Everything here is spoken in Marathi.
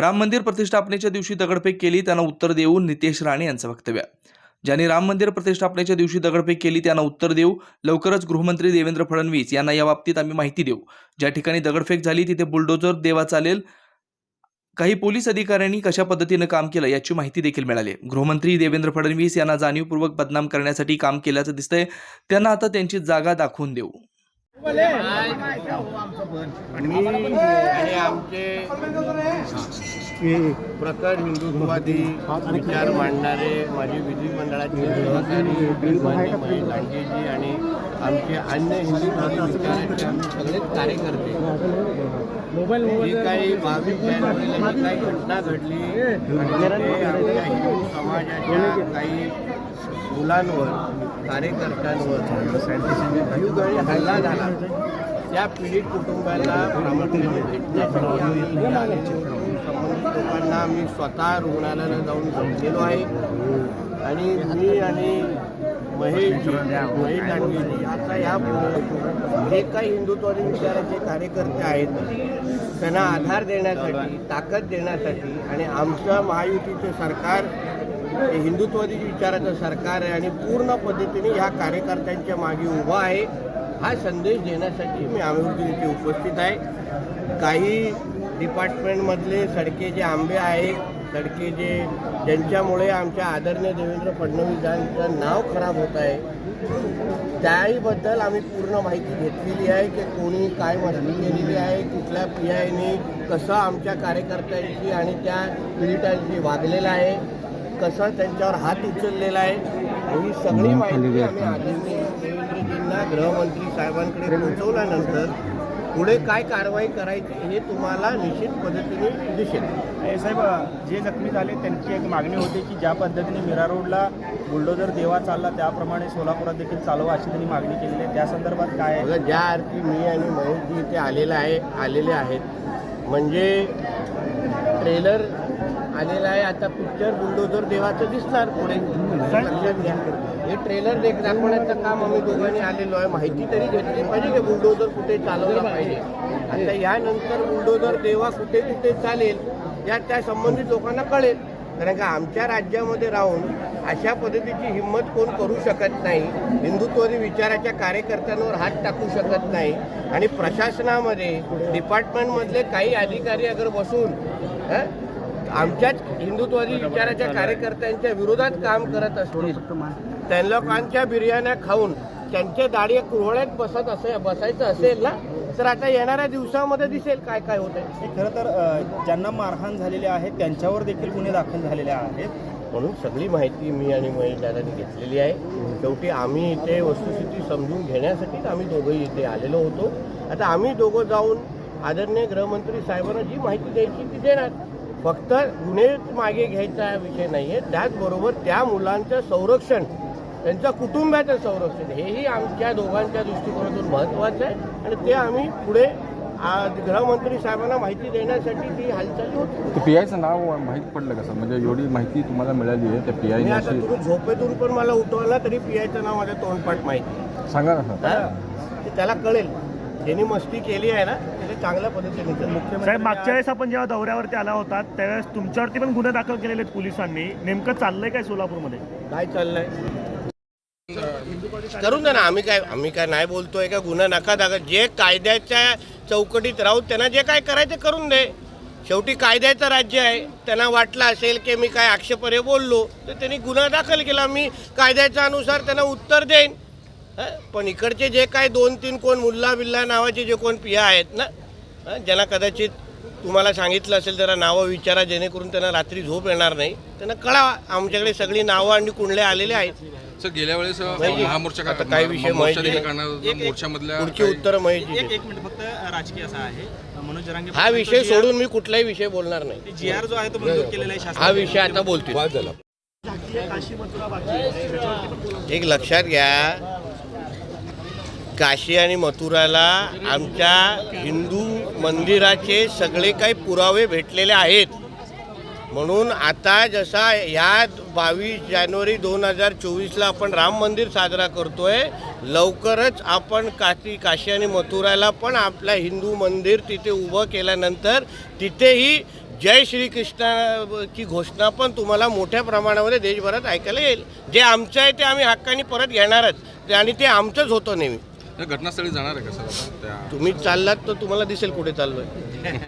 राम मंदिर प्रतिष्ठापनेच्या दिवशी दगडफेक केली त्यांना उत्तर देऊ नितेश राणे यांचं वक्तव्य. ज्यांनी राम मंदिर प्रतिष्ठापनेच्या दिवशी दगडफेक केली त्यांना उत्तर देऊ लवकरच गृहमंत्री देवेंद्र फडणवीस यांना याबाबतीत आम्ही माहिती देऊ. ज्या ठिकाणी दगडफेक झाली तिथे बुलडोजर देवा चालेल. काही पोलीस अधिकाऱ्यांनी कशा पद्धतीनं काम केलं याची माहिती देखील मिळाली. गृहमंत्री देवेंद्र फडणवीस यांना जाणीवपूर्वक बदनाम करण्यासाठी काम केल्याचं दिसतंय. त्यांना आता त्यांची जागा दाखवून देऊ. मी आणि आमचे प्रखर हिंदुत्ववादी विचार मांडणारे माझे विधिमंडळाचे सहकारी माननीय महेश लांडेजी आणि आमचे अन्य हिंदुत्ववादी विचाराचे आम्ही सगळेच कार्यकर्ते. जी काही बावीस जानेवारीला जी काही घटना घडली आमच्या हिंदू समाजाच्या काही मुलांवर कार्यकर्त्यांवर जीवघेणी हल्ला झाला त्या पीडित कुटुंबाला प्रामुख्याने भेटण्यासाठी आम्ही. संबंधित लोकांना मी स्वतः रुग्णालयाला जाऊन भेटलेलो आहे आणि मी आणि महेश महेश दांडेजी आता यापुढे जे काही हिंदुत्ववादी विचाराचे कार्यकर्ते आहेत त्यांना आधार देण्यासाठी ताकद देण्यासाठी आणि आमचं महायुतीचे सरकार हे हिंदुत्ववादी विचाराचं सरकार आहे आणि पूर्ण पद्धतीने ह्या कार्यकर्त्यांच्या मागे उभा आहे हा संदेश देण्यासाठी मी आम्ही इथे उपस्थित आहे. काही डिपार्टमेंटमधले सडके जे आंबे आहेत सडके जे ज्यांच्यामुळे आमच्या आदरणीय देवेंद्र फडणवीस यांचं नाव खराब होत आहे त्याहीबद्दल आम्ही पूर्ण माहिती घेतलेली आहे की कोणी काय मदत केलेली आहे कुठल्या पी आयने कसं आमच्या कार्यकर्त्यांची आणि त्या पीडितांशी वागलेलं आहे. कसं त्यांच्यावर हात उचललेला आहे ही सगळी माहिती आम्ही आदरणीय देवेंद्रजींना गृहमंत्री साहेबांकडे पोहोचवल्यानंतर पुढे काय कारवाई करायची हे तुम्हाला निश्चित पद्धतीने दिसेल. हे साहेब जे जखमी झाले त्यांची एक मागणी होती की ज्या पद्धतीने मीरा रोडला बुलडोजर देवा चालला त्याप्रमाणे सोलापुरात देखील चालवा अशी त्यांनी मागणी केलेली आहे. त्या संदर्भात काय आहे? ज्या अर्थी मी आणि महेशजी इथे आलेला आहे आलेले आहेत म्हणजे ट्रेलर आलेला आहे. आता पिक्चर बुलडोजर देवाचं दिसणार पुढे. लक्षात घ्या. हे ट्रेलर देख दाखवण्याचं काम आम्ही दोघांनी आलेलो आहे. माहिती तरी घेतली पाहिजे की बुलडोजर कुठे चालवलं पाहिजे. आता यानंतर बुलडोजर देवा कुठे कुठे चालेल या त्या संबंधित लोकांना कळेल. कारण का आमच्या राज्यामध्ये राहून अशा पद्धतीची हिंमत कोण करू शकत नाही हिंदुत्ववादी विचाराच्या कार्यकर्त्यांवर हात टाकू शकत नाही आणि प्रशासनामध्ये डिपार्टमेंटमधले काही अधिकारी अगर बसून आमच्याच हिंदुत्ववादी विचाराच्या कार्यकर्त्यांच्या विरोधात काम करत असतील त्या लोकांच्या बिर्याण्या खाऊन त्यांच्या दाढी कुरवड्यात बसत असे बसायचं असेल ना तर आता येणाऱ्या दिवसामध्ये दिसेल काय काय होत आहे खरं तर ज्यांना मारहाण झालेली आहे त्यांच्यावर देखील गुन्हे दाखल झालेले आहेत. म्हणून सगळी माहिती मी आणि महेश दादांनी घेतलेली आहे. शेवटी आम्ही इथे वस्तुस्थिती समजून घेण्यासाठीच आम्ही दोघंही इथे आलेलो होतो. आता आम्ही दोघं जाऊन आदरणीय गृहमंत्री साहेबांना जी माहिती द्यायची ती देणार. फक्त गुन्हे मागे घ्यायचा विषय नाही आहे त्याचबरोबर त्या मुलांचं संरक्षण त्यांच्या कुटुंबाचं संरक्षण हेही आमच्या दोघांच्या दृष्टिकोनातून महत्त्वाचं आहे. आणि ते आम्ही पुढे गृहमंत्री साहेबांना माहिती देण्यासाठी ती हालचाल होती पी आयचं नाव माहीत पडलं का सर म्हणजे एवढी माहिती तुम्हाला मिळाली आहे त्या पी आता तुम्ही झोपेतून पण मला उठवला तरी पियाचं नाव माझ्या तोंडपाठ माहिती आहे. सांगा ना त्याला कळेल. ज्यांनी मस्ती केली आहे ना त्याला चांगल्या पद्धतीने. साहेब मागच्या वेळेस आपण जेव्हा दौऱ्यावरती आला होता त्यावेळेस तुमच्यावरती पण गुन्हे दाखल केलेले आहेत पोलिसांनी. नेमकं चाललंय काय सोलापूरमध्ये? काय चाललंय. करून द्या ना. आम्ही काय आम्ही काय नाही बोलतोय का? गुन्हा नका दाखल. जे कायद्याच्या चौकटीत राहून त्यांना जे काय करायचं ते करून दे. शेवटी कायद्याचं राज्य आहे. त्यांना वाटलं असेल की मी काय आक्षेपार्ह बोललो तर त्यांनी गुन्हा दाखल केला. मी कायद्याच्या अनुसार त्यांना उत्तर देईन? पण इकडचे जे काय दोन तीन कोण मुल्ला बिल्ला नावाचे जे कोण पिया आहेत ना? ज्यांना कदाचित तुम्हाला सांगितलं असेल जरा नावं विचारा जेणेकरून त्यांना रात्री झोप येणार नाही त्यांना कळावा आमच्याकडे सगळी नावं आणि कुंडले आलेले आहेत सर गेल्या वेळेस महामोर्चा आता काही विषय. मोर्चामधल्या पुढची काही- उत्तर माहिती एक दे. एक मिनिट फक्त राजकीय असा आहे मनोज जरांगे हा विषय सोडून मी कुठलाही विषय बोलणार नाही जी आर जो आहे तो मंजूर केलेला आहे हा विषय आता बोलतोय एक लक्षात घ्या काशी आणि मथुराला आमच्या हिंदू मंदिराचे सगळे काही पुरावे भेटलेले आहेत. म्हणून आता जसा ह्या बावीस जानेवारी दोन हजार चोवीसला आपण राम मंदिर साजरा करतोय लवकरच आपण काशी काशी आणि मथुराला पण आपला हिंदू मंदिर तिथे उभं केल्यानंतर तिथेही जय श्रीकृष्णाची घोषणा पण तुम्हाला मोठ्या प्रमाणामध्ये देशभरात ऐकायला येईल. जे आमचं आहे ते आम्ही हक्काने परत घेणारच. ते- आणि ते आमचंच होतं नेहमी. घटनास्थळी जाणार आहे का सर आता त्या तुम्ही चाललात तर तुम्हाला दिसेल कुठे चाललोय.